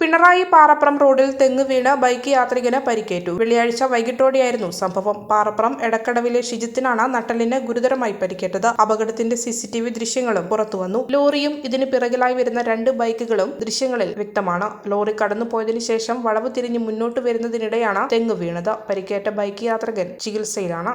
പിണറായി പാറപ്പുറം റോഡിൽ തെങ്ങ് വീണ് ബൈക്ക് യാത്രികന് പരിക്കേറ്റു. വെള്ളിയാഴ്ച വൈകിട്ടോടെയായിരുന്നു സംഭവം. പാറപ്പുറം എടക്കടവിലെ ഷിജിത്തിനാണ് നട്ടലിന് ഗുരുതരമായി പരിക്കേറ്റത്. അപകടത്തിന്റെ സിസിടിവി ദൃശ്യങ്ങളും പുറത്തുവന്നു. ലോറിയും ഇതിന് പിറകിലായി വരുന്ന രണ്ട് ബൈക്കുകളും ദൃശ്യങ്ങളിൽ വ്യക്തമാണ്. ലോറി കടന്നുപോയതിനു ശേഷം വളവ് തിരിഞ്ഞ് മുന്നോട്ട് വരുന്നതിനിടെയാണ് തെങ്ങ് വീണത്. പരിക്കേറ്റ ബൈക്ക് യാത്രികൻ ചികിത്സയിലാണ്.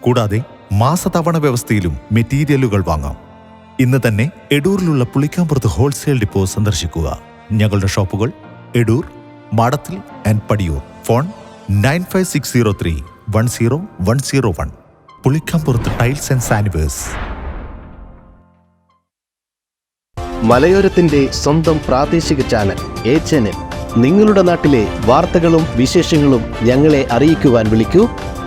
കൂടാതെ മാസതവണ വ്യവസ്ഥയിലും മെറ്റീരിയലുകൾ വാങ്ങാം. ഇന്ന് തന്നെ എഡൂറിലുള്ള പുളിക്കാമ്പുറത്ത് ഹോൾസെയിൽ ഡിപ്പോ സന്ദർശിക്കുക. ഞങ്ങളുടെ ഷോപ്പുകൾ Edoor Madathil and Padiyoor. Phone nine five six zero three one zero one zero one. Pulikkampurath tiles and സാനിവേഴ്സ്. മലയോരത്തിന്റെ സ്വന്തം പ്രാദേശിക ചാനൽ എ ചാനൽ. നിങ്ങളുടെ നാട്ടിലെ വാർത്തകളും വിശേഷങ്ങളും ഞങ്ങളെ അറിയിക്കുവാൻ വിളിക്കൂ.